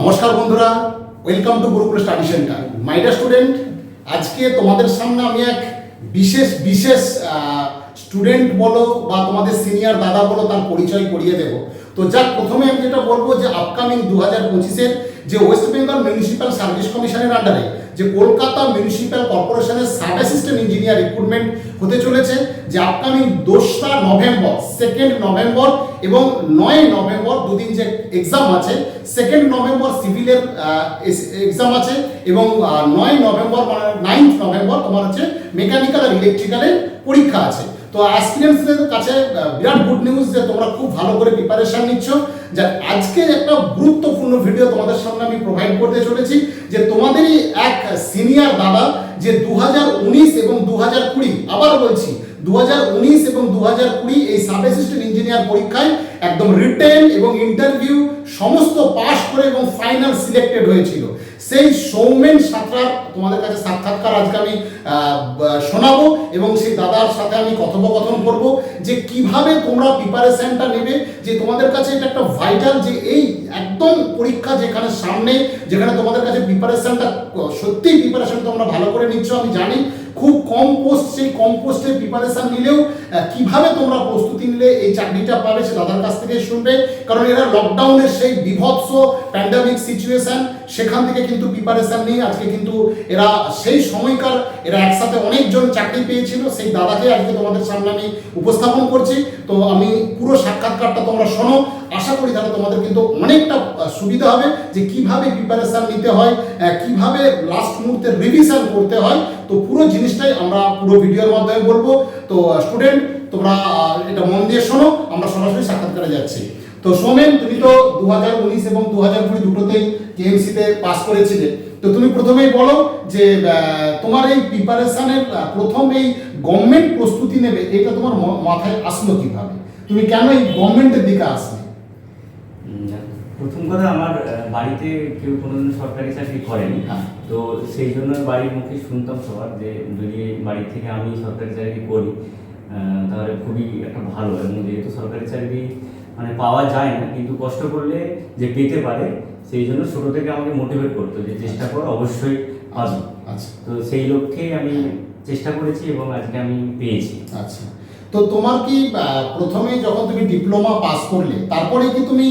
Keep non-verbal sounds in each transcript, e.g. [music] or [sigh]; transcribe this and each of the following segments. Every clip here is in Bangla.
নমস্কার বন্ধুরা welcome to Gurukul study centre my dear student আজকে তোমাদের সামনে আমি এক বিশেষ বিশেষ স্টুডেন্ট বলো বা তোমাদের সিনিয়র দাদা বলো তার পরিচয় করিয়ে দেব। তো যাক, প্রথমে আমি যেটা বলব যে আপকামিং দু হাজার পঁচিশের যে ওয়েস্ট বেঙ্গল মিউনিসিপ্যাল সার্ভিস কমিশনের আন্ডারে যে কলকাতা মিউনিসিপ্যাল কর্পোরেশনের সাব অ্যাসিস্ট্যান্ট ইঞ্জিনিয়ার রিক্রুটমেন্ট হতে চলেছে, যে আপকামিং দোসরা নভেম্বর সেকেন্ড নভেম্বর এবং নয় নভেম্বর দুদিন যে এক্সাম আছে সেকেন্ড নভেম্বর সিভিলের এক্সাম আছে এবং নয় নভেম্বর মানে নাইন্থ নভেম্বর তোমার হচ্ছে মেকানিক্যাল আর ইলেকট্রিক্যালের পরীক্ষা আছে। তো অ্যাসপিরেন্টসদের কাছে বিরাট গুড নিউজ যে তোমরা খুব ভালো করে প্রিপারেশন নিচ্ছ। যে আজকে একটা গুরুত্বপূর্ণ ভিডিও তোমাদের সামনে আমি প্রোভাইড করতে চলেছি, যে তোমাদেরই এক সিনিয়র দাদা যে দু হাজার উনিশ এবং দু আবার বলছি দু হাজার উনিশ এবং দু এই সাব অ্যাসিস্ট্যান্ট ইঞ্জিনিয়ার পরীক্ষায় একদম রিটেন এবং ইন্টারভিউ সমস্ত পাস করে এবং ফাইনাল সিলেক্টেড হয়েছিল। সেই সৌমেন সাঁতরার, তোমাদের কাছে সাক্ষাৎকার আজকে আমি শোনাব এবং সেই দাদার সাথে আমি কথোপকথন করব যে কীভাবে তোমরা প্রিপারেশনটা নেবে, যে তোমাদের কাছে এটা একটা ভাইটাল যে এই একদম পরীক্ষা যেখানে সামনে, যেখানে তোমাদের কাছে প্রিপারেশনটা সত্যিই প্রিপারেশন তোমরা ভালো করে নিচ্ছ, আমি জানি। খুব কম পোস্ট সেই কম পোস্টের প্রিপারেশন নিলেও কীভাবে তোমরা প্রস্তুতি নিলে এই চাকরিটা পাবে সে দাদার কাছ থেকে শুনবে। কারণ এরা লকডাউনের সেই বিভৎস প্যান্ডামিক সিচুয়েশন সেখান থেকে কিন্তু প্রিপারেশন নিয়ে আজকে কিন্তু এরা সেই সময়কার এরা একসাথে অনেকজন চাকরি পেয়েছিল, সেই দাদাকে আজকে তোমাদের সামনে আমি উপস্থাপন করছি। তো আমি পুরো সাক্ষাৎকারটা তোমরা শোনো আশা করি তাহলে তোমাদের কিন্তু অনেকটা সুবিধা হবে যে কীভাবে প্রিপারেশন নিতে হয় কীভাবে লাস্ট মুহূর্তে রিভিশন করতে হয়। তো পুরো জিনিসটাই আমরা পুরো ভিডিওর মাধ্যমে বলব। তো স্টুডেন্ট তোমরা এটা মন দিয়ে শোনো, আমরা সরাসরি সাক্ষাৎকারে যাচ্ছি। তো সোমেন, তুমি তো দুহাজার উনিশ এবং দু হাজার কুড়ি দুটোতেই কেএমসিতে পাস করেছিলে। তো তুমি প্রথমেই বলো যে তোমার এই প্রিপারেশনের প্রথম এই গভর্নমেন্ট প্রস্তুতি নেবে, এটা তোমার মাথায় আসলো কীভাবে? তুমি কেন এই গভর্নমেন্টের দিকে আসলে? প্রথম কথা আমার বাড়িতে কেউ কোনোদিন সরকারি চাকরি করেনি। হ্যাঁ। তো সেই জন্য বাড়ির মুখে শুনতাম সবার যে যদি বাড়ি থেকে আমি সরকারি চাকরি করি তাহলে খুবই একটা ভালো। এবং যেহেতু সরকারি চাকরি মানে পাওয়া যায় না কিন্তু কষ্ট করলে যে পেতে পারে সেই জন্য ছোটো থেকে আমাকে মোটিভেট করতো যে চেষ্টা করো অবশ্যই পাবো। আচ্ছা। তো সেই লক্ষ্যে আমি চেষ্টা করেছি এবং আজকে আমি পেয়েছি। আচ্ছা। তো তোমার কি প্রথমে যখন তুমি ডিপ্লোমা পাস করলে তারপরে কি তুমি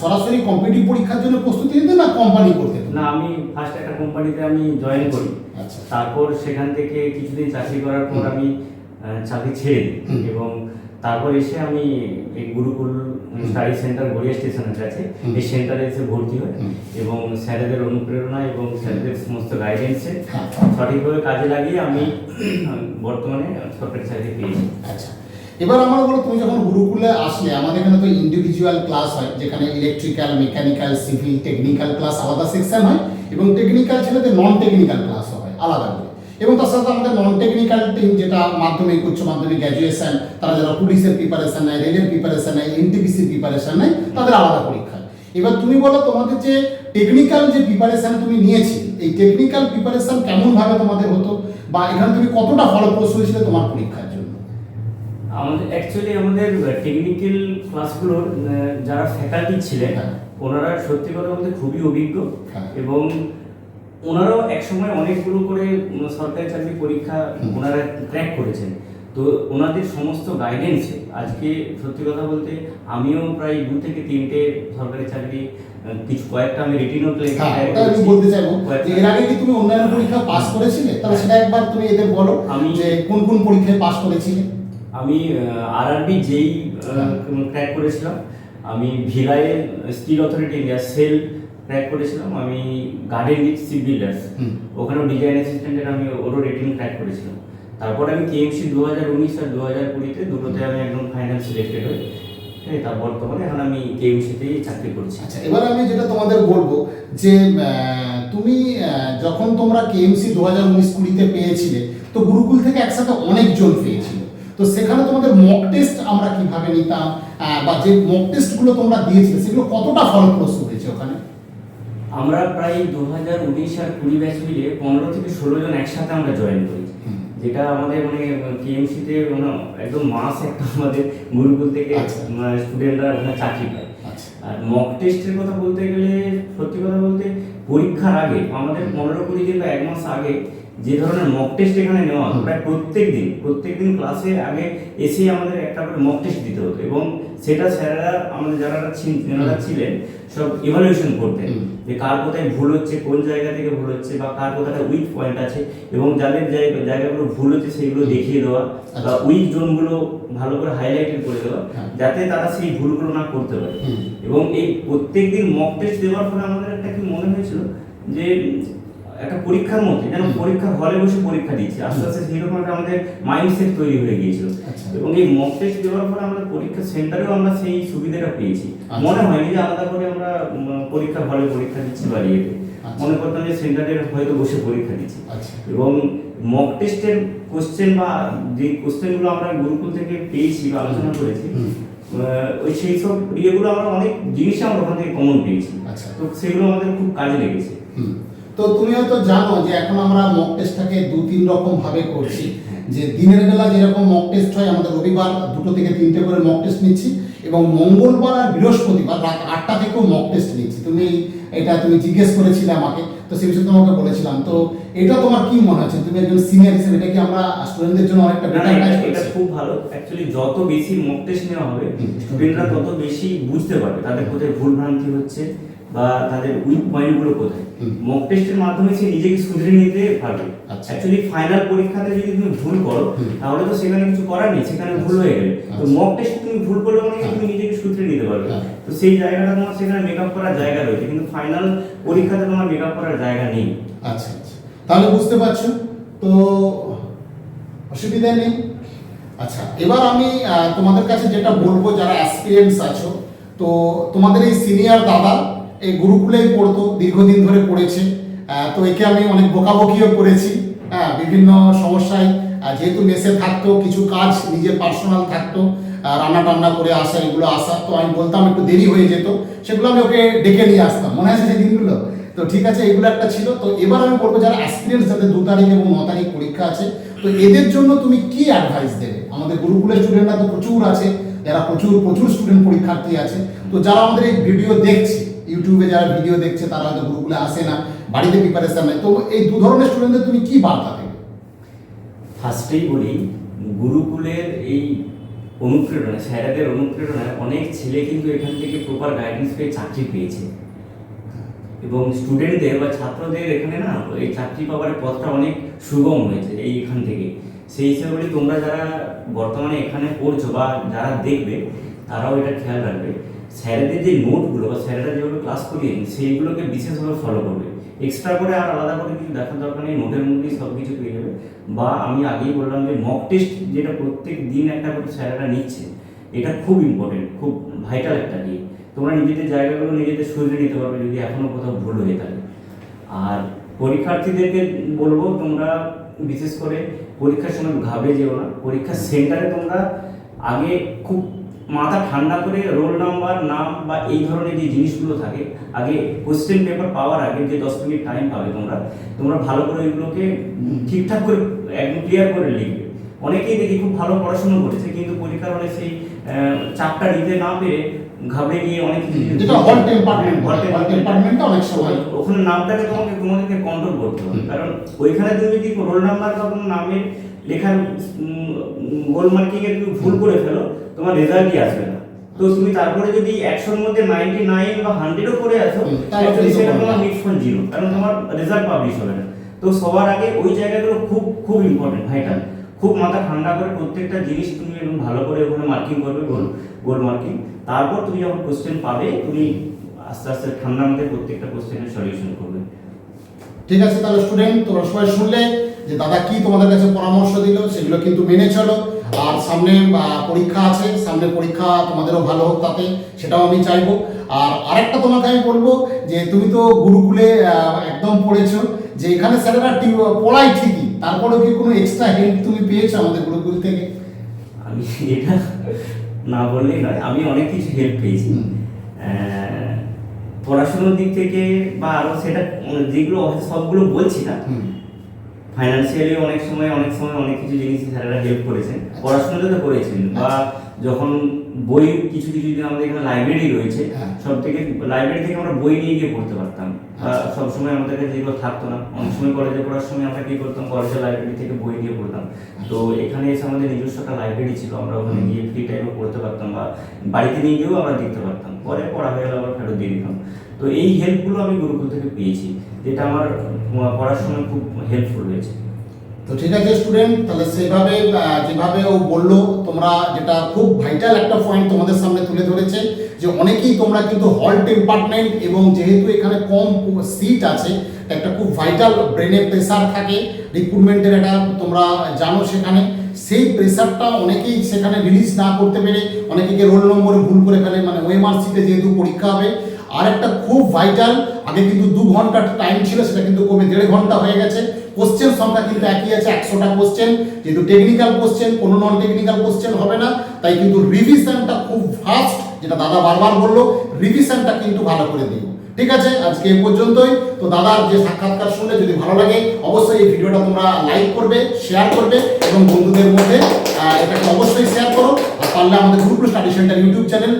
সরাসরি কম্পিটিভ পরীক্ষার জন্য প্রস্তুতি নিতে না কোম্পানি করতে? না আমি ফার্স্ট একটা কোম্পানিতে আমি জয়েন করি। আচ্ছা। তারপর সেখান থেকে কিছুদিন চাকরি করার পর আমি চাকরি ছেড়ে এবং তারপর এসে আমি এই গুরুকুল স্টাডি সেন্টার গড়িয়া স্টেশনের কাছে এই সেন্টারে এসে ভর্তি হই এবং স্যারেদের অনুপ্রেরণা এবং স্যারেদের সমস্ত গাইডেন্সে হ্যাঁ। সঠিকভাবে কাজে লাগিয়ে আমি [clears throat] বর্তমানে সরকারি চাকরি পেয়েছি। আচ্ছা। এবার আমার বলো তুমি যখন গুরুকুলে আসলে আমাদের এখানে তো ইন্ডিভিজুয়াল ক্লাস হয় যেখানে electrical mechanical civil technical class আলাদা সেকশন হয় এবং টেকনিক্যাল ছেলেদের নন টেকনিক্যাল ক্লাস হয় আলাদা করে। এবং তার সাথে আমাদের নন টেকনিক্যাল টিম মাধ্যমিক উচ্চ মাধ্যমিক গ্র্যাজুয়েশন তারা যারা পুলিশের প্রিপারেশন নেয় রেলের প্রিপারেশন নেয় এনটিপিসির প্রিপারেশন নেয় তাদের আলাদা পরীক্ষা এবার তুমি বলো তোমাদের যে টেকনিক্যাল যে প্রিপারেশন তুমি নিয়েছি এই টেকনিক্যাল প্রিপারেশন কেমন ভাবে তোমাদের হতো বা এখানে তুমি কতটা ফলপ্রসূ হয়েছিলে তোমার পরীক্ষার জন্য আমাদের অ্যাকচুয়ালি আমাদের টেকনিক্যাল ক্লাসগুলোর যারা ফ্যাকাল্টি ছিলেন হ্যাঁ। ওনারা সত্যি কথা বলতে খুবই অভিজ্ঞ হ্যাঁ। এবং ওনারাও একসময় অনেকগুলো করে সরকারি চাকরি পরীক্ষা ওনারা ক্র্যাক করেছেন। তো ওনাদের সমস্ত গাইডেন্সে আজকে সত্যি কথা বলতে আমিও প্রায় দু থেকে তিনটে সরকারি চাকরি কিছু কয়েকটা আমি রিটিনও হ্যাঁ আমি বলতে চাইব এর আগে কি তুমি অন্যান্য পরীক্ষা পাস করেছিলে? তাহলে সেটা একবার তুমি এদের বলো আমি- যে কোন কোন পরীক্ষায় পাস করেছিলে? আমি আরআরবি যেই হ্যাঁ। ক্র্যাক করেছিলাম আমি ভিলায়ে steel authority India SAIL crack করেছিলাম আমি গার্ডেন রিচ সি বিল্ডার্স ওখানেও ডিজাইন অ্যাসিস্ট্যান্টের আমি ওরও রেটিং ক্র্যাক করেছিলাম। তারপর আমি কেএমসি দু হাজার উনিশ আর দু হাজার কুড়িতে দুটোতে আমি একদম ফাইনাল সিলেক্টেড হই। তার বর্তমানে এখন আমি কেএমসিতেই চাকরি করছি। আচ্ছা এবার আমি যেটা তোমাদের বলব যে তুমি যখন তোমরা কেএমসি দু হাজার উনিশ কুড়িতে পেয়েছিলে তো গুরুকুল থেকে একসাথে অনেকজন পেয়েছিল। তো সেখানে তোমাদের মক টেস্ট আমরা কীভাবে নিতাম বা যে মক টেস্টগুলো তোমরা দিয়েছিলে সেগুলো কতটা ফলপ্রসূ হয়েছে ওখানে? আমরা প্রায় দু হাজার উনিশ আর কুড়ি ব্যাচ মিলে পনেরো থেকে ষোলো জন একসাথে আমরা জয়েন করি যেটা আমাদের মানে কেএমসিতে মানে একদম মাস একটা আমাদের গুরুকুল থেকে আচ্ছা। স্টুডেন্টরা ওখানে চাকরি পায়। আচ্ছা। আর মক টেস্টের কথা বলতে গেলে সত্যি কথা বলতে পরীক্ষার আগে আমাদের পনেরো কুড়ি দিন বা এক মাস আগে যে ধরনের মক টেস্ট এখানে নেওয়া হতো প্রায় প্রত্যেক দিন প্রত্যেক দিন ক্লাসের আগে এসেই আমাদের একটা করে মক টেস্ট দিতে হতো এবং সেটা স্যারেরা আমাদের যারা যারা ছিলেন সব ইভালুয়েশন করতেন যে কার কোথায় ভুল হচ্ছে কোন জায়গা থেকে ভুল হচ্ছে বা কার কোথায় উইক পয়েন্ট আছে এবং যাদের জায়গা জায়গাগুলো ভুল হচ্ছে সেগুলো দেখিয়ে দেওয়া বা আচ্ছা। উইক জোনগুলো ভালো করে হাইলাইটেড করে দেওয়া হ্যাঁ। যাতে তারা সেই ভুলগুলো না করতে পারে। এবং এই প্রত্যেকদিন মক টেস্ট দেওয়ার ফলে আমাদের একটা কি মনে হয়েছিল যে একটা পরীক্ষার মধ্যে যেন পরীক্ষা হলে বসে পরীক্ষা দিচ্ছে। আস্তে আস্তে সেরকম একটা আমাদের মাইন্ডসেট তৈরি হয়ে গিয়েছিল। আচ্ছা। এবং এই মক টেস্ট দেওয়ার পরে আমরা পরীক্ষা সেন্টারেও আমরা সেই সুবিধাটা পেয়েছি। আচ্ছা। মনে হয়নি যে আলাদা করে আমরা উম, পরীক্ষার হলে পরীক্ষা দিচ্ছি বা ইয়েতে। আচ্ছা। মনে করতাম যে সেন্টারে হয়তো বসে পরীক্ষা দিচ্ছি। এবং মক টেস্টের কোশ্চেন বা যে কোশ্চেনগুলো আমরা গুরুকুল থেকে পেয়েছি বা আলোচনা করেছি ওই সেই সব ইয়েগুলো আমরা অনেক জিনিস আমরা ওখান থেকে কমন পেয়েছি। তো সেগুলো আমাদের খুব কাজে লেগেছে। তো তুমি হয়তো জানো যে এখন আমরা মক টেস্টটাকে দু তিন রকম ভাবে করছি। যে দিনের বেলা যেরকম মক টেস্ট হয় আমাদের রবিবার দুটো থেকে তিনটে করে মক টেস্ট নিচ্ছি এবং মঙ্গলবার আর বৃহস্পতিবার রাত আটটা থেকেও মক টেস্ট নিচ্ছি। তুমি এটা তুমি জিজ্ঞেস করেছিলে আমাকে তো সেই বিষয়ে তোমাকে বলেছিলাম। তো এটা তোমার কি মনে হচ্ছে? তুমি একজন সিনিয়র হিসেবে এটা কি আমরা স্টুডেন্টদের জন্য অনেকটা বেটার কাজ এটা খুব ভালো। অ্যাকচুয়ালি যত বেশি মক টেস্ট নেওয়া হবে স্টুডেন্টরা তত বেশি বুঝতে পারবে তাদের কোথায় ভুল ভ্রান্তি হচ্ছে বা তাদের উইক পয়েন্টগুলো কোথায়? মক টেস্টের মাধ্যমে সে নিজেকে শুধরে নিতে পারবে। আচ্ছা। অ্যাকচুয়ালি ফাইনাল পরীক্ষাতে যদি তুমি ভুল করো তাহলে তো সেখানে কিছু করার নেই সেখানে ভুল হয়ে গেলে। তো আচ্ছা। মক টেস্ট তুমি ভুল করলে মানে হ্যাঁ। তুমি নিজেকে শুধরে নিতে পারবে। হ্যাঁ। তো সেই জায়গাটা তোমার সেখানে মেকআপ করার জায়গা রয়েছে কিন্তু ফাইনাল পরীক্ষাতে তোমার মেকআপ করার জায়গা নেই। আচ্ছা আচ্ছা। তাহলে বুঝতে পারছ? তো অসুবিধা নেই। আচ্ছা এবার আমি তোমাদের কাছে যেটা বলব যারা অ্যাসপিরিয়েন্টস আছো তো তোমাদের এই সিনিয়র দাদা এই গুরুকুলেই পড়তো, দীর্ঘদিন ধরে পড়েছে। তো একে আমি অনেক বকাবকিও করেছি। হ্যাঁ বিভিন্ন সমস্যায় যেহেতু মেসে থাকতো, কিছু কাজ নিজের পার্সোনাল থাকতো রান্না টান্না করে আসা, এগুলো আসা, তো আমি বলতাম একটু দেরি হয়ে যেত, সেগুলো আমি ওকে ডেকে নিয়ে আসতাম। মনে আছে সেই দিনগুলো তো ঠিক আছে, এগুলো একটা ছিল। তো এবার আমি বলব, যারা অ্যাসপিরিয়েন্স যাদের দু তারিখ এবং ন তারিখ পরীক্ষা আছে, তো এদের জন্য তুমি কি অ্যাডভাইস দেবে? আমাদের গুরুকুলের স্টুডেন্টরা তো প্রচুর আছে, যারা প্রচুর প্রচুর স্টুডেন্ট পরীক্ষার্থী আছে, তো যারা আমাদের এই ভিডিও দেখছে ইউটিউবে যারা ভিডিও দেখছে, তারা হয়তো গুরুকুলে আসে না, বাড়িতে প্রিপারেশন নেয় তো এই দু ধরনের স্টুডেন্টদের তুমি কি বার্তা দেবে? ফার্স্টেই বলি, গুরুকুলের এই অনুপ্রেরণা, স্যারেদের অনুপ্রেরণায় অনেক ছেলে কিন্তু এখান থেকে প্রপার গাইডেন্স পেয়ে চাকরি পেয়েছে। এবং স্টুডেন্টদের বা ছাত্রদের এখানে না, এই চাকরি পাওয়ার পথটা অনেক সুগম হয়েছে এই এখান থেকে। সেই হিসাবে তোমরা যারা বর্তমানে এখানে পড়ছো বা যারা দেখবে, তারাও এটা খেয়াল রাখবে। স্যারেদের যে নোটগুলো বা স্যারেরা যেভাবে ক্লাস করিয়েছেন সেইগুলোকে বিশেষভাবে ফলো করবে। এক্সট্রা করে আর আলাদা করে কিছু দেখার দরকার নেই, নোটের মধ্যেই সব কিছু পেয়ে যাবে। বা আমি আগেই বললাম যে মক টেস্ট যেটা প্রত্যেক দিন একটা করে স্যারেরা নিচ্ছে, এটা খুব ইম্পর্টেন্ট খুব ভাইটাল একটা দিক। তোমরা নিজেদের জায়গাগুলো নিজেদের শুধরে নিতে পারবে যদি এখনও কোথাও ভুল হয়ে থাকে। আর পরীক্ষার্থীদেরকে বলব, তোমরা বিশেষ করে পরীক্ষার সময় ঘাবড়ে যেও না। পরীক্ষার সেন্টারে তোমরা আগে খুব মাথা ঠান্ডা করে রোল নাম্বার নাম বা এই ধরনের যে জিনিসগুলো থাকে আগে কোশ্চেন পেপার পাওয়ার আগে যে দশ মিনিট টাইম পাবে তোমরা তোমরা ভালো করে ওইগুলোকে ঠিকঠাক করে একদম ক্লিয়ার করে লিখবে। অনেকেই দেখি খুব ভালো পড়াশোনা করেছে কিন্তু পরীক্ষার হলে সেই চাপটা নিতে না পেরে ঘাবড়ে গিয়ে অনেক যেটা হল টেম্পারমেন্ট হল হল টেম্পারমেন্টটা অনেক সময়। ওখানে নামটাকে তোমাকে তোমাদেরকে কন্ট্রোল করতে হবে। কারণ ওইখানে তুমি যদি রোল নাম্বার বা কোনো নামের লেখার গোল মার্কিং এ তুমি ভুল করে ফেলো তোমার রেজাল্টই আসবে না? তো তুমি তারপরে যদি একশোর মধ্যে নাইনটি নাইন বা হান্ড্রেডও করে আসো তাহলে সেটা তোমার না। মিট ফোন জিরো কারণ তোমার রেজাল্ট পাবলিশ হবে না। তো সবার আগে ওই জায়গাগুলো খুব খুব ইম্পর্টেন্ট ভাইটাল খুব মাথা ঠান্ডা করে প্রত্যেকটা জিনিস তুমি একদম ভালো করে ওখানে মার্কিং করবে গোল গোল মার্কিং তারপর তুমি যখন কোশ্চেন পাবে তুমি আস্তে আস্তে ঠান্ডার মধ্যে প্রত্যেকটা কোশ্চেনের সলিউশন করবে। ঠিক আছে তাহলে স্টুডেন্ট তোমরা সবাই শুনলে যে দাদা কি তোমাদের কাছে পরামর্শ দিল সেগুলো কিন্তু মেনে চলো। আর সামনে পরীক্ষা আছে সামনে পরীক্ষা তোমাদেরও ভালো হোক তাতে সেটাও আমি চাইব। আর আরেকটা তোমাকে আমি বলব যে তুমি তো গুরুকুলে একদম পড়েছো যে এখানে স্যারেরা পড়ায় ঠিকই তারপরেও কি কোনো এক্সট্রা হেল্প তুমি পেয়েছ আমাদের গুরুকুল থেকে? আমি এটা না বললেই নয় আমি অনেক কিছু হেল্প পেয়েছি। পড়াশোনার দিক থেকে বা আরও সেটা যেগুলো সবগুলো বলছি না ফাইন্যান্সিয়ালি অনেক সময় অনেক সময় অনেক কিছু জিনিস স্যারেরা হেল্প করেছেন পড়াশোনাতে তো করেছেন বা যখন বই কিছু কিছু দিন আমাদের এখানে লাইব্রেরি রয়েছে হ্যাঁ। সব থেকে লাইব্রেরি থেকে আমরা বই নিয়ে গিয়ে পড়তে পারতাম। আচ্ছা। সব সময় আমাদের কাছে যেগুলো থাকতো না। অনেক সময় কলেজে পড়ার সময় আমরা কি করতাম কলেজের লাইব্রেরি থেকে বই নিয়ে পড়তাম। তো এখানে এসে আমাদের নিজস্ব একটা লাইব্রেরি ছিল আমরা ওখানে গিয়ে ফ্রি টাইমে পড়তে পারতাম বা বাড়িতে নিয়ে গিয়েও আমরা দেখতে পারতাম। পরে পড়া হয়ে গেলে আবার ফেরত দিয়ে দিতাম। তো এই হেল্পগুলো আমি গুরুকুল থেকে পেয়েছি। যেটা আমার সময় খুব হেল্পফুল হয়েছে। তো ঠিক আছে স্টুডেন্ট তাহলে সেভাবে যেভাবে ও বলল, তোমরা যেটা খুব ভাইটাল একটা পয়েন্ট তোমাদের সামনে তুলে ধরেছে, যে অনেকেই তোমরা কিন্তু হল ডিপার্টমেন্ট এবং যেহেতু এখানে কম সিট আছে, একটা খুব ভাইটাল ব্রেনে প্রেসার থাকে রিক্রুটমেন্টের একটা তোমরা জানো সেখানে, সেই প্রেসারটা অনেকেই সেখানে রিলিজ না করতে পেরে অনেকে রোল নম্বরে ভুল করে ফেলে মানে ওএমআর সিটে যেহেতু পরীক্ষা হবে আর একটা খুব ভাইটাল আগে কিন্তু দু ঘণ্টা টাইম ছিল, সেটা কিন্তু কমে দেড় ঘণ্টা হয়ে গেছে। কোশ্চেন সংখ্যা কিন্তু একই আছে, একশোটা কোশ্চেন যেহেতু টেকনিক্যাল কোশ্চেন কোনো নন টেকনিক্যাল কোশ্চেন হবে না। তাই কিন্তু রিভিশনটা খুব ফাস্ট যেটা দাদা বারবার বলল রিভিশনটা কিন্তু ভালো করে দিও ঠিক আছে? আজকে এ পর্যন্তই। তো দাদার যে সাক্ষাৎকার শুনলে যদি ভালো লাগে, অবশ্যই এই ভিডিওটা তোমরা লাইক করবে, শেয়ার করবে এবং বন্ধুদের মধ্যে এটাকে অবশ্যই শেয়ার করো। আর পারলে আমাদের group study centre YouTube channel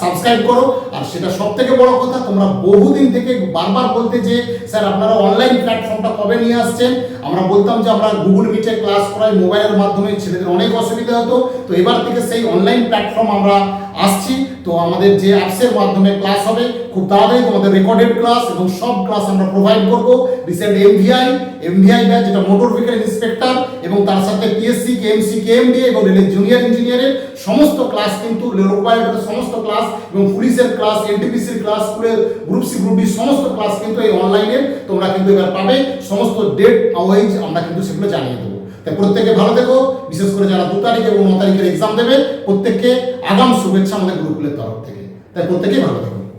subscribe করো। আর সেটা সব থেকে বড় কথা, তোমরা বহুদিন থেকে বারবার বলতে যে, স্যার, আপনারা অনলাইন প্ল্যাটফর্মটা কবে নিয়ে আসছেন? আমরা বলতাম যে, আমরা গুগল মিটে ক্লাস করাই মোবাইলের মাধ্যমে, ছেলেদের অনেক অসুবিধা হতো। তো এবার থেকে সেই অনলাইন প্ল্যাটফর্ম আমরা আসছি। তো আমাদের যে অ্যাপসের মাধ্যমে ক্লাস হবে, খুব তাড়াতাড়ি তোমাদের রেকর্ডেড ক্লাস এবং সব ক্লাস আমরা প্রোভাইড করব। রিসেন্ট এমভিআই এমভিআই ব্যাচ যেটা মোটর ভেহিকেল ইন্সপেক্টর এবং তার সাথে পিএসসি কেএমসি কেএমডি এবং রেলের জুনিয়র ইঞ্জিনিয়ারের সমস্ত ক্লাস কিন্তু লোকপাইলটের সমস্ত ক্লাস এবং পুলিশের ক্লাস এনটিপিসির ক্লাস স্কুলের গ্রুপ সি গ্রুপ ডি সমস্ত ক্লাস কিন্তু এই অনলাইনে তোমরা কিন্তু এবার পাবে। সমস্ত ডেট ওয়াইজ আমরা কিন্তু সেগুলো জানিয়ে দেবো। তাই প্রত্যেকে ভালো থেকো। বিশেষ করে যারা দু তারিখ এবং ন তারিখের এক্সাম দেবে, প্রত্যেককে আগাম শুভেচ্ছা আমাদের গ্রুপগুলোর তরফ থেকে। তাই প্রত্যেকেই ভালো থেকো।